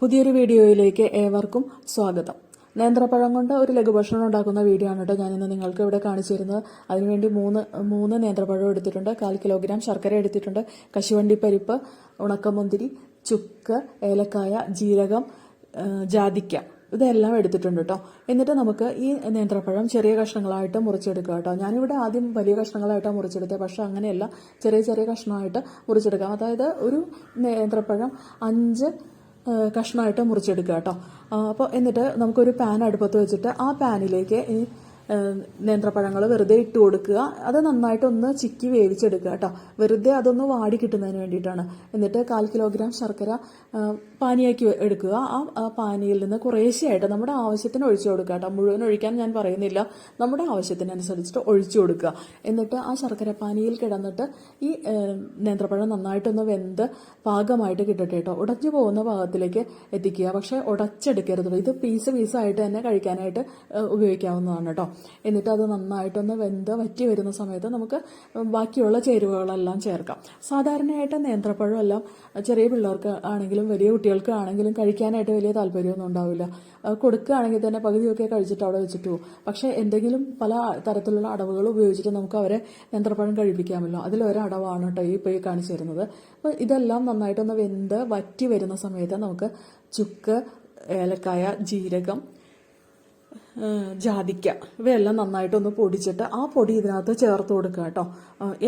പുതിയൊരു വീഡിയോയിലേക്ക് ഏവർക്കും സ്വാഗതം. നേന്ത്രപ്പഴം കൊണ്ട് ഒരു ലഘുഭക്ഷണം ഉണ്ടാക്കുന്ന വീഡിയോ ആണ് കേട്ടോ ഞാനിന്ന് നിങ്ങൾക്ക് ഇവിടെ കാണിച്ചു തരുന്നത് അതിനുവേണ്ടി മൂന്ന് മൂന്ന് നേന്ത്രപ്പഴം എടുത്തിട്ടുണ്ട്. കാൽ കിലോഗ്രാം ശർക്കര എടുത്തിട്ടുണ്ട്. കശുവണ്ടി പരിപ്പ് ഉണക്കമുന്തിരി ചുക്ക് ഏലക്കായ ജീരകം ജാതിക്ക ഇതെല്ലാം എടുത്തിട്ടുണ്ട് കേട്ടോ. എന്നിട്ട് നമുക്ക് ഈ നേന്ത്രപ്പഴം ചെറിയ കഷ്ണങ്ങളായിട്ട് മുറിച്ചെടുക്കുക കേട്ടോ. ഞാനിവിടെ ആദ്യം വലിയ കഷ്ണങ്ങളായിട്ടാണ് മുറിച്ചെടുത്തത്. പക്ഷെ അങ്ങനെയല്ല. ചെറിയ ചെറിയ കഷ്ണമായിട്ട് മുറിച്ചെടുക്കാം. അതായത് ഒരു നേന്ത്രപ്പഴം അഞ്ച് കഷ്ണമായിട്ട് മുറിച്ചെടുക്കുക കേട്ടോ. അപ്പോൾ എന്നിട്ട് നമുക്കൊരു പാൻ അടുപ്പത്ത് വെച്ചിട്ട് ആ പാനിലേക്ക് ഈ നേന്ത്രപ്പഴങ്ങൾ വെറുതെ ഇട്ട് കൊടുക്കുക. അത് നന്നായിട്ടൊന്ന് ചിക്കി വേവിച്ചെടുക്കുക കേട്ടോ. വെറുതെ അതൊന്ന് വാടി കിട്ടുന്നതിന് വേണ്ടിയിട്ടാണ്. എന്നിട്ട് കാൽ കിലോഗ്രാം ശർക്കര പാനിയാക്കി എടുക്കുക. ആ പാനിയിൽ നിന്ന് കുറേശ്ശെയായിട്ട് നമ്മുടെ ആവശ്യത്തിന് ഒഴിച്ചു കൊടുക്കുക കേട്ടോ. മുഴുവൻ ഒഴിക്കാൻ ഞാൻ പറയുന്നില്ല. നമ്മുടെ ആവശ്യത്തിനനുസരിച്ചിട്ട് ഒഴിച്ചു കൊടുക്കുക. എന്നിട്ട് ആ ശർക്കര പാനിയിൽ കിടന്നിട്ട് ഈ നേന്ത്രപ്പഴം നന്നായിട്ടൊന്ന് വെന്ത് പാകമായിട്ട് കിട്ടട്ടെ കേട്ടോ. ഉടഞ്ഞു പോകുന്ന ഭാഗത്തിലേക്ക് എത്തിക്കുക. പക്ഷേ ഉടച്ചെടുക്കരുത്. ഇത് പീസ് പീസായിട്ട് തന്നെ കഴിക്കാനായിട്ട് ഉപയോഗിക്കാവുന്നതാണ് കേട്ടോ. എന്നിട്ട് അത് നന്നായിട്ടൊന്ന് വെന്ത് വറ്റി വരുന്ന സമയത്ത് നമുക്ക് ബാക്കിയുള്ള ചേരുവകളെല്ലാം ചേർക്കാം. സാധാരണയായിട്ട് നേന്ത്രപ്പഴം എല്ലാം ചെറിയ പിള്ളേർക്ക് ആണെങ്കിലും വലിയ കുട്ടികൾക്ക് ആണെങ്കിലും കഴിക്കാനായിട്ട് വലിയ താല്പര്യമൊന്നും ഉണ്ടാവില്ല. കൊടുക്കുകയാണെങ്കിൽ തന്നെ പകുതിയൊക്കെ കഴിച്ചിട്ട് അവിടെ വെച്ചിട്ട് പോകും. പക്ഷേ എന്തെങ്കിലും പല തരത്തിലുള്ള അടവുകൾ ഉപയോഗിച്ചിട്ട് നമുക്ക് അവരെ നേന്ത്രപ്പഴം കഴിപ്പിക്കാമല്ലോ. അതിലൊരടവാണ് കേട്ടോ ഈ ഇപ്പോൾ ഈ കാണിച്ചു തരുന്നത്. അപ്പോൾ ഇതെല്ലാം നന്നായിട്ടൊന്ന് വെന്ത് വറ്റി വരുന്ന സമയത്ത് നമുക്ക് ചുക്ക് ഏലക്കായ ജീരകം ജാതിക്ക. ഇവയെല്ലാം നന്നായിട്ടൊന്ന് പൊടിച്ചിട്ട് ആ പൊടി ഇതിനകത്ത് ചേർത്ത് കൊടുക്കുക കേട്ടോ.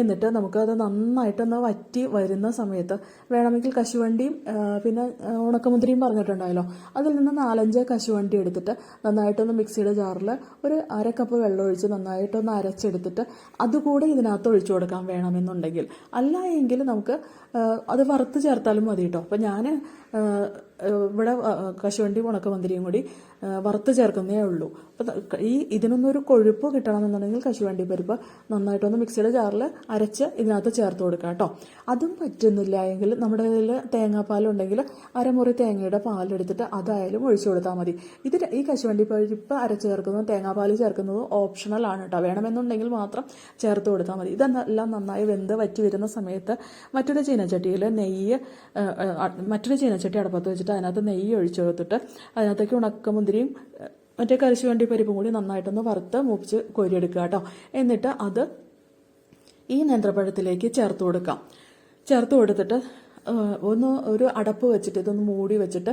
എന്നിട്ട് നമുക്കത് നന്നായിട്ടൊന്ന് വറ്റി വരുന്ന സമയത്ത് വേണമെങ്കിൽ കശുവണ്ടിയും പിന്നെ ഉണക്കമുന്തിരിയും പറഞ്ഞിട്ടുണ്ടായല്ലോ. അതിൽ നിന്ന് നാലഞ്ച് കശുവണ്ടി എടുത്തിട്ട് നന്നായിട്ടൊന്ന് മിക്സിയുടെ ജാറിൽ ഒരു അര കപ്പ് വെള്ളം ഒഴിച്ച് നന്നായിട്ടൊന്ന് അരച്ചെടുത്തിട്ട് അതുകൂടെ ഇതിനകത്ത് ഒഴിച്ചു കൊടുക്കാൻ വേണമെന്നുണ്ടെങ്കിൽ. അല്ല എങ്കിൽ നമുക്ക് അത് വറുത്ത് ചേർത്താലും മതി കേട്ടോ. അപ്പം ഞാൻ ഇവിടെ കശുവണ്ടി ഉണക്കമന്തിരിയും കൂടി വറുത്ത് ചേർക്കുന്നേ ഉള്ളൂ. അപ്പം ഈ ഇതിനൊന്നൊരു കൊഴുപ്പ് കിട്ടണമെന്നുണ്ടെങ്കിൽ കശുവണ്ടി പരിപ്പ് നന്നായിട്ടൊന്ന് മിക്സിയുടെ ജാറിൽ അരച്ച് ഇതിനകത്ത് ചേർത്ത് കൊടുക്കുക കേട്ടോ അതും പറ്റുന്നില്ല എങ്കിൽ നമ്മുടെ കയ്യിൽ തേങ്ങാപ്പാലുണ്ടെങ്കിൽ അരമുറി തേങ്ങയുടെ പാലെടുത്തിട്ട് അതായാലും ഒഴിച്ചു കൊടുത്താൽ മതി. ഇത് ഈ കശുവണ്ടി പരിപ്പ് അരച്ച് ചേർക്കുന്നതും തേങ്ങാപ്പാൽ ചേർക്കുന്നതും ഓപ്ഷണൽ ആണ് കേട്ടോ വേണമെന്നുണ്ടെങ്കിൽ മാത്രം ചേർത്ത് കൊടുത്താൽ മതി. ഇതെല്ലാം നന്നായി വെന്ത് വറ്റി വരുന്ന സമയത്ത് മറ്റൊരു ചീനച്ചട്ടിയിൽ നെയ്യ് മറ്റൊരു ചീനച്ചട്ടി അടപ്പത്ത് വെച്ചിട്ട് അതിനകത്ത് നെയ്യ് ഒഴിച്ചു കൊടുത്തിട്ട് അതിനകത്തേക്ക് ഉണക്കമുന്തിരിയും മറ്റേ കരിശുവണ്ടി പരിപ്പും കൂടി നന്നായിട്ടൊന്ന് വറുത്ത് മൂപ്പിച്ച് കോരിയെടുക്കുക കേട്ടോ. എന്നിട്ട് അത് ഈ നേന്ത്രപ്പഴത്തിലേക്ക് ചേർത്ത് കൊടുക്കാം. ചേർത്ത് കൊടുത്തിട്ട് ഒന്ന് ഒരു അടപ്പ് വെച്ചിട്ട് ഇതൊന്ന് മൂടി വെച്ചിട്ട്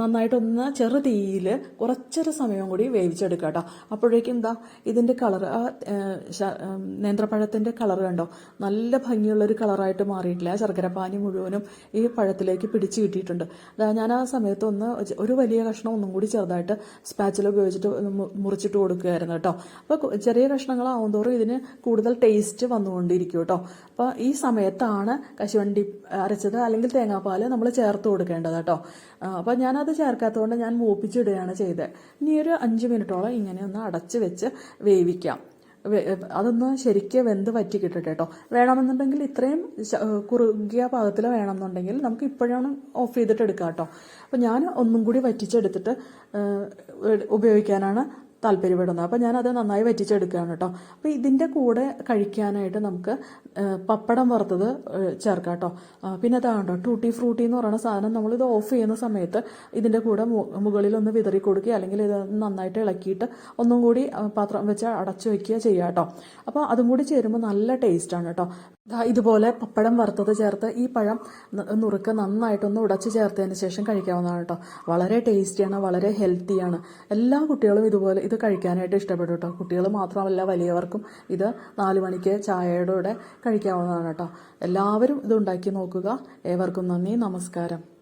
നന്നായിട്ടൊന്ന് ചെറു തീയിൽ കുറച്ചൊരു സമയം കൂടി വേവിച്ചെടുക്കുക കേട്ടോ. അപ്പോഴേക്കും എന്താ ഇതിന്റെ കളർ ആ നേന്ത്രപ്പഴത്തിന്റെ കളർ കണ്ടോ? നല്ല ഭംഗിയുള്ളൊരു കളറായിട്ട് മാറിയിട്ടില്ല. ശർക്കരപ്പാനി മുഴുവനും ഈ പഴത്തിലേക്ക് പിടിച്ചു കിട്ടിയിട്ടുണ്ട്. അതാ ഞാൻ ആ സമയത്ത് ഒന്ന് ഒരു വലിയ കഷ്ണം ഒന്നും കൂടി ചെറുതായിട്ട് സ്പാച്ചിൽ ഉപയോഗിച്ചിട്ട് മുറിച്ചിട്ട് കൊടുക്കുകയായിരുന്നു കേട്ടോ. അപ്പോൾ ചെറിയ കഷ്ണങ്ങളാവും തോറും ഇതിന് കൂടുതൽ ടേസ്റ്റ് വന്നുകൊണ്ടിരിക്കും കേട്ടോ. അപ്പോൾ ഈ സമയത്താണ് കശുവണ്ടി അരച്ചത്. അല്ലെങ്കിൽ തേങ്ങാപ്പാൽ നമ്മൾ ചേർത്ത് കൊടുക്കേണ്ടത് കേട്ടോ. അപ്പോൾ ഞാനത് ചേർക്കാത്തതുകൊണ്ട് ഞാൻ മൂപ്പിച്ചിടുകയാണ് ചെയ്തത് ഇനി ഒരു അഞ്ച് മിനിറ്റോളം ഇങ്ങനെ ഒന്ന് അടച്ച് വെച്ച് വേവിക്കാം. അതൊന്ന് ശരിക്ക് വെന്ത് വറ്റി കിട്ടട്ടെ കേട്ടോ വേണമെന്നുണ്ടെങ്കിൽ ഇത്രയും കുറുകിയ പാകത്തിൽ വേണമെന്നുണ്ടെങ്കിൽ നമുക്ക് ഇപ്പോഴാണ് ഓഫ് ചെയ്തിട്ട് എടുക്കാം കേട്ടോ അപ്പോൾ ഞാൻ ഒന്നും കൂടി വറ്റിച്ചെടുത്തിട്ട് ഉപയോഗിക്കാനാണ് താല്പര്യപ്പെടുന്നത് അപ്പോൾ ഞാനത് നന്നായി വറ്റിച്ചെടുക്കുകയാണ് കേട്ടോ. അപ്പോൾ ഇതിന്റെ കൂടെ കഴിക്കാനായിട്ട് നമുക്ക് പപ്പടം വറുത്തത് ചേർക്കാം കേട്ടോ. പിന്നെ അതാ കണ്ടോ ടൂട്ടി ഫ്രൂട്ടി എന്ന് പറയുന്ന സാധനം നമ്മളിത് ഓഫ് ചെയ്യുന്ന സമയത്ത് ഇതിന്റെ കൂടെ മുകളിലൊന്ന് വിതറി കൊടുക്കുക അല്ലെങ്കിൽ ഇത് നന്നായിട്ട് ഇളക്കിയിട്ട് ഒന്നും കൂടി പാത്രം വെച്ച് അടച്ചു വയ്ക്കുക ചെയ്യുക കേട്ടോ. അപ്പോൾ അതും കൂടി ചേരുമ്പോൾ നല്ല ടേസ്റ്റാണ് കേട്ടോ. ഇതുപോലെ പപ്പടം വറുത്തത് ചേർത്ത് ഈ പഴം നുറുക്ക് നന്നായിട്ടൊന്ന് ഉടച്ച് ചേർത്തതിന് ശേഷം കഴിക്കാവുന്നതാണ് കേട്ടോ വളരെ ടേസ്റ്റിയാണ് വളരെ ഹെൽത്തിയാണ്. എല്ലാ കുട്ടികളും ഇതുപോലെ ഇത് കഴിക്കാനായിട്ട് ഇഷ്ടപ്പെടും കേട്ടോ കുട്ടികൾ മാത്രമല്ല വലിയവർക്കും ഇത് നാല് മണിക്ക് ചായയുടെ കൂടെ കഴിക്കാവുന്നതാണ് കേട്ടോ എല്ലാവരും ഇത് ഉണ്ടാക്കി നോക്കുക. ഏവർക്കും നന്ദി നമസ്കാരം.